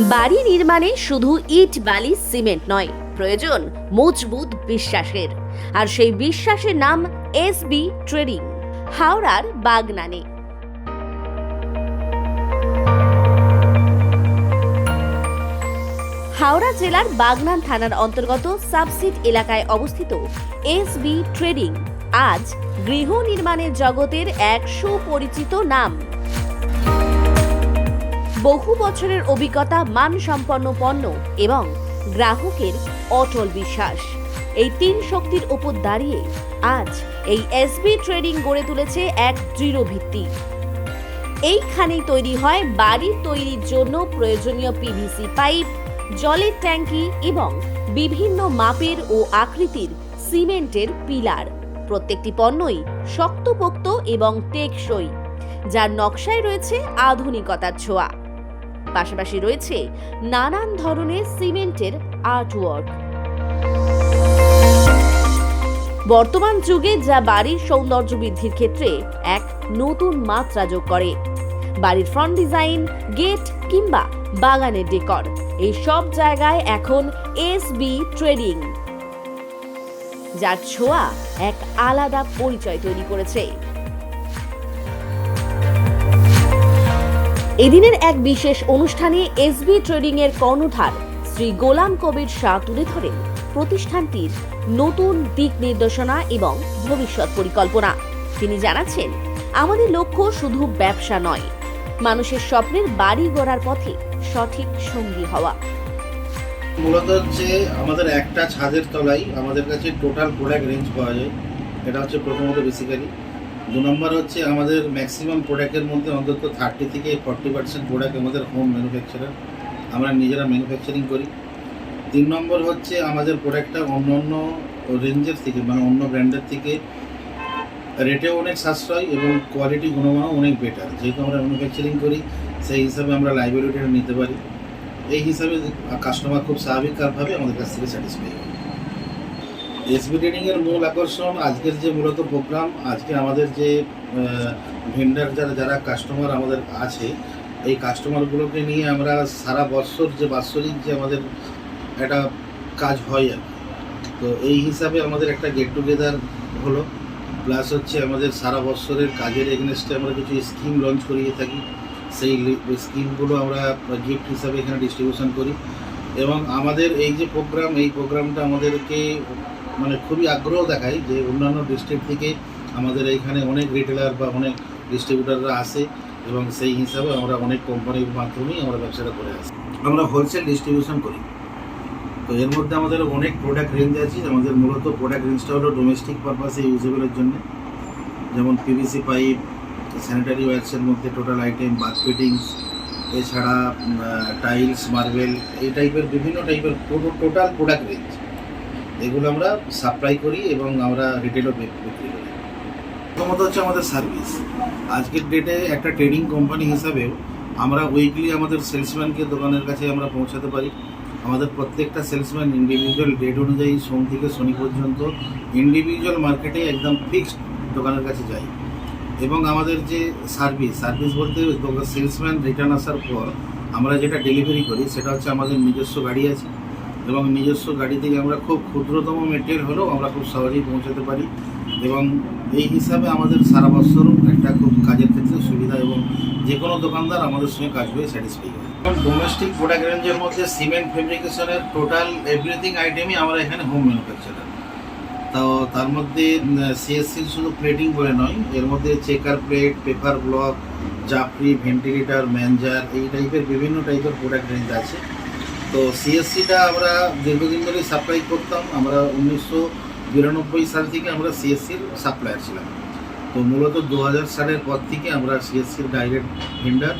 বাড়ি নির্মাণে শুধু ইট, বালি, সিমেন্ট নয়, প্রয়োজন মজবুত বিশ্বাসের। আর সেই বিশ্বাসের নাম এস বি ট্রেডিং, হাওড়ার বাগনানে। হাওড়া জেলার বাগনান থানার অন্তর্গত সাবসিট এলাকায় অবস্থিত এস বি ট্রেডিং, আজ গৃহ নির্মাণের জগতের এক সুপরিচিত নাম। বহু বছরের অভিজ্ঞতা, মানসম্পন্ন পণ্য এবং গ্রাহকের অটল বিশ্বাস। এই তিন শক্তির উপর দাঁড়িয়ে আজ এই এসবি ট্রেডিং গড়ে তুলেছে এক দৃঢ় ভিত্তি। এইখানেই তৈরি হয় বাড়ির তৈরির জন্য প্রয়োজনীয় পিভিসি পাইপ, জলের ট্যাঙ্কি এবং বিভিন্ন মাপের ও আকৃতির সিমেন্টের পিলার। প্রত্যেকটি পণ্যই শক্তপোক্ত এবং টেকসই, যার নকশায় রয়েছে আধুনিকতার ছোঁয়া। পাশাপাশি রয়েছে নানান ধরনের সিমেন্টের আর্টওয়ার্ক। বর্তমান যুগে যা বাড়ির সৌন্দর্য বৃদ্ধির ক্ষেত্রে এক নতুন মাত্রা যোগ করে। বাড়ির ফ্রন্ট ডিজাইন গেট কিংবা বাগানের ডেকর এই সব জায়গায় এখন এসবি ট্রেডিং যার ছোঁয়া এক আলাদা পরিচয় তৈরি করেছে। এদিনের এক বিশেষ অনুষ্ঠানে এসবি ট্রেডিং এর কর্ণধার শ্রী গোলাম কবির শাহ তুলে ধরেন প্রতিষ্ঠানটির নতুন দিক নির্দেশনা এবং ভবিষ্যৎ পরিকল্পনা। তিনি জানাচ্ছেন, আমাদের লক্ষ্য শুধু ব্যবসা নয়, মানুষের স্বপ্নের বাড়ি গড়ার পথে সঠিক সঙ্গী হওয়া। মূলত হচ্ছে আমাদের একটা ছাদের তলায় আমাদের কাছে টোটাল প্রোডাক্ট রেঞ্জ পাওয়া যায়। এটা হচ্ছে প্রথমত বেসিক্যালি দু নম্বর হচ্ছে আমাদের ম্যাক্সিমাম প্রোডাক্টের মধ্যে অন্তত থার্টি থেকে ফর্টি পার্সেন্ট প্রোডাক্ট আমাদের হোম ম্যানুফ্যাকচারার আমরা নিজেরা ম্যানুফ্যাকচারিং করি। তিন নম্বর হচ্ছে আমাদের প্রোডাক্টটা অন্য অন্য রেঞ্জের থেকে মানে অন্য ব্র্যান্ডের থেকে রেটেও অনেক সাশ্রয় এবং কোয়ালিটি গুণমানও অনেক বেটার যেহেতু আমরা ম্যানুফ্যাকচারিং করি, সেই হিসাবে আমরা লাইব্রেরিটা নিতে পারি। এই হিসাবে কাস্টমার খুব স্বাভাবিক স্বাভাবিকভাবে আমাদের কাছ থেকে স্যাটিসফাই হয়। এসবি ট্রেডিংয়ের মূল আকর্ষণ আজকের যে মূলত প্রোগ্রাম আজকে আমাদের যে ভেন্ডার যারা যারা কাস্টমার আমাদের আছে, এই কাস্টমারগুলোকে নিয়ে আমরা সারা বছর যে বাৎসরিক যে আমাদের একটা কাজ হয় আর তো এই হিসাবে আমাদের একটা গেট টুগেদার হলো প্লাস হচ্ছে আমাদের সারা বছরের কাজের এগেনস্টে আমরা কিছু স্কিম লঞ্চ করিয়ে থাকি। সেই স্কিমগুলো আমরা গিফট হিসাবে এখানে ডিস্ট্রিবিউশন করি। এবং আমাদের এই যে প্রোগ্রাম এই প্রোগ্রামটা আমাদেরকে মানে খুবই আগ্রহ দেখায় যে অন্যান্য ডিস্ট্রিক্ট থেকে আমাদের এইখানে অনেক রিটেলার বা অনেক ডিস্ট্রিবিউটাররা আসে এবং সেই হিসাবে আমরা অনেক কোম্পানির মাধ্যমেই আমরা ব্যবসাটা করে আসি। আমরা হোলসেল ডিস্ট্রিবিউশন করি। তো এর মধ্যে আমাদের অনেক প্রোডাক্ট রেঞ্জ আছে। আমাদের মূলত প্রোডাক্ট রেঞ্জটা হলো ডোমেস্টিক পারপাসে ইউজেবলের জন্য। যেমন পিভিসি পাইপ স্যানিটারি ওয়্যাক্সের মধ্যে টোটাল আইটেম বাথ ফিটিংস এছাড়া টাইলস মার্বেল এই টাইপের বিভিন্ন টাইপের টোটাল প্রোডাক্ট রেঞ্জ এগুলো আমরা সাপ্লাই করি এবং আমরা রিটেলও বিক্রি করি। প্রথমত হচ্ছে আমাদের সার্ভিস আজকের ডেটে একটা ট্রেডিং কোম্পানি হিসাবেও আমরা উইকলি আমাদের সেলসম্যানকে দোকানের কাছে আমরা পৌঁছাতে পারি। আমাদের প্রত্যেকটা সেলসম্যান ইন্ডিভিজুয়াল ডেট অনুযায়ী সোম থেকে শনি পর্যন্ত ইন্ডিভিজুয়াল মার্কেটে একদম ফিক্সড দোকানের কাছে যাই এবং আমাদের যে সার্ভিস সার্ভিস বলতে সেলসম্যান রিটার্ন আসার পর আমরা যেটা ডেলিভারি করি, সেটা হচ্ছে আমাদের নিজস্ব গাড়ি আছে। এবং নিজস্ব গাড়ি থেকে আমরা খুব ক্ষুদ্রতম মেটেরিয়াল হলেও আমরা খুব সহজেই পৌঁছাতে পারি। এবং এই হিসাবে আমাদের সারা বছরও একটা খুব কাজের ক্ষেত্রে সুবিধা এবং যে কোনো দোকানদার আমাদের সঙ্গে কাজ করে স্যাটিসফাই হয়। ডোমেস্টিক প্রোডাক্ট রেঞ্জের মধ্যে সিমেন্ট ফেব্রিকেশনের টোটাল এভরিথিং আইটেমই আমরা এখানে হোম ম্যানুফ্যাকচারার তো তার মধ্যে সিএসসি শুধু প্লেটিং বলে নয়, এর মধ্যে চেকার প্লেট পেপার ব্লক জাফরি ভেন্টিলেটর ম্যানজার এই টাইপের বিভিন্ন টাইপের প্রোডাক্ট রেঞ্জ আছে। তো সিএসসিটা আমরা দীর্ঘদিন ধরে সাপ্লাই করতাম। আমরা উনিশশো বিরানব্বই সাল থেকে আমরা সিএসসির সাপ্লায়ার ছিলাম। তো মূলত দু হাজার সালের পর থেকে আমরা সিএসসির ডাইরেক্ট ভেন্ডার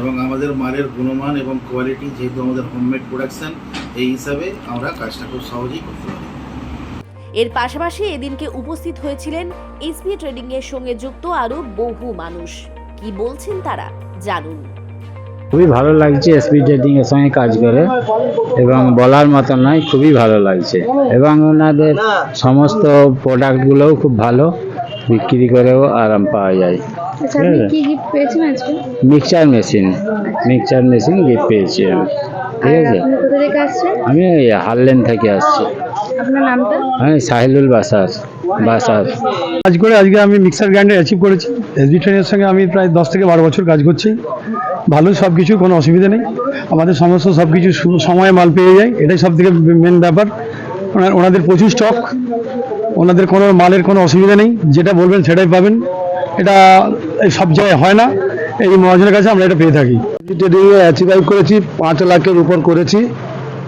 এবং আমাদের মালের গুণমান এবং কোয়ালিটি যেহেতু আমাদের হোমমেড প্রোডাকশন এই হিসাবে আমরা কাজটা খুব সহজেই করতে পারি। এর পাশাপাশি এদিনকে উপস্থিত হয়েছিলেন এসবি ট্রেডিং এর সঙ্গে যুক্ত আরও বহু মানুষ। কি বলছেন তারা? জানুন। খুবই ভালো লাগছে এসপি ট্রেডিং এর সঙ্গে কাজ করে এবং বলার মতো নয় খুবই ভালো লাগছে। এবং ওনাদের সমস্ত প্রোডাক্টগুলোও খুব ভালো বিক্রি করেও আরাম পাওয়া যায়। আচ্ছা আপনি ঠিক আছে। কি গিফট পেয়েছেন আজকে? Mixture machine mixture machine gift পেয়েছি আমি। ঠিক আছে? আমি হারলেন থেকে আসছি। আপনার নামটা? আমি সাহিলুল বাসার বাসার। কাজ করে আজকে আমি মিক্সার গ্রাইন্ডার অ্যাচিভ করেছি। এসবি ট্রেনের সঙ্গে আমি প্রায় দশ থেকে বারো বছর কাজ করছি। ভালো সব কিছু কোনো অসুবিধা নেই। আমাদের সমস্ত সব কিছু সময়ে মাল পেয়ে যায়, এটাই সব থেকে মেন ব্যাপার ওনাদের প্রচুর স্টক ওনাদের কোনো মালের কোনো অসুবিধা নেই, যেটা বলবেন সেটাই পাবেন। এটা সব জায়গায় হয় না, এই মহাজনের কাছে আমরা এটা পেয়ে থাকি। ট্রেডিংয়ে করেছি, পাঁচ লাখের উপর করেছি।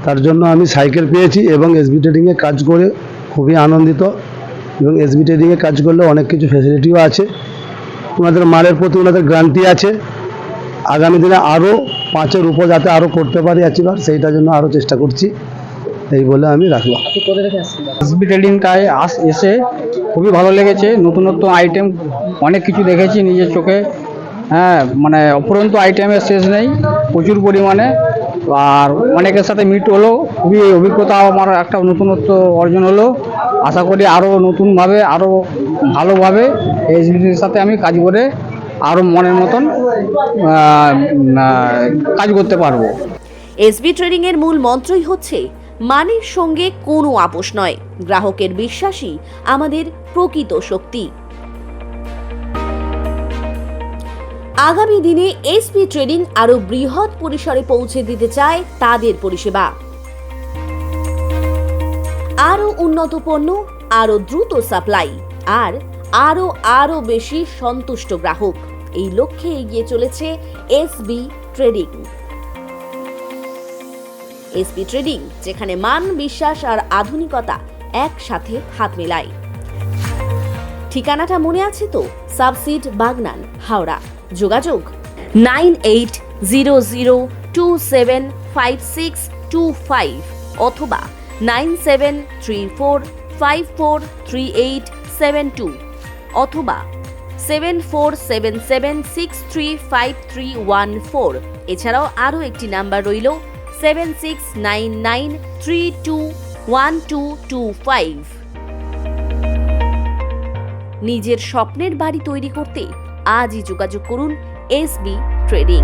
তার জন্য আমি সাইকেল পেয়েছি এবং এসবি ট্রেডিংয়ে কাজ করে খুবই আনন্দিত। এবং এসবি ট্রেডিংয়ে কাজ করলে অনেক কিছু ফ্যাসিলিটিও আছে। ওনাদের মালের প্রতি ওনাদের গ্যারান্টি আছে। আগামী দিনে আরও পাঁচের উপর যাতে আরও করতে পারি অ্যাচিভার সেইটার জন্য আরও চেষ্টা করছি। এই বলে আমি রাখলাম। এসবি ট্রেডিংটায় আস, এসে খুবই ভালো লেগেছে। নতুনত্ব আইটেম অনেক কিছু দেখেছি নিজের চোখে। হ্যাঁ মানে অপরন্ত আইটেমের শেষ নেই, প্রচুর পরিমাণে। আর অনেকের সাথে মিট হলো, খুবই অভিজ্ঞতা আমার একটা নতুনত্ব অর্জন হলো। আশা করি আরও নতুনভাবে আরও ভালোভাবে এসবিটির সাথে আমি কাজ করে আরও মনের মতন কাজ করতে পারব। এসবি ট্রেডিং এর মূল মন্ত্রই হচ্ছে, মানের সঙ্গে কোনো আপোষ নয়। গ্রাহকের বিশ্বাসই আমাদের প্রকৃত শক্তি। আগামী দিনে এসবি ট্রেডিং আরও বৃহৎ পরিসরে পৌঁছে দিতে চায় তাদের পরিষেবা। আরও উন্নত পণ্য, আরও দ্রুত সাপ্লাই, আর আরও আরও বেশি সন্তুষ্ট গ্রাহক। এই লক্ষ্যে এগিয়ে চলেছে এসবি ট্রেডিং। এসপি ট্রেডিং, যেখানে মান, বিশ্বাস আর আধুনিকতা একসাথে হাত মেলায়। ঠিকানাটা মনে আছে তো? সাবসিড বাগনান, হাওড়া। যোগাযোগ nine eight zero zero two seven five six two five অথবা nine seven three four five four three eight seven two অথবা seven four seven seven six three five three one four এছাড়াও আরও একটি নাম্বার রইল seven six nine nine three two one two two five নিজের স্বপ্নের বাড়ি তৈরি করতে আজই যোগাযোগ করুন এসবি ট্রেডিং।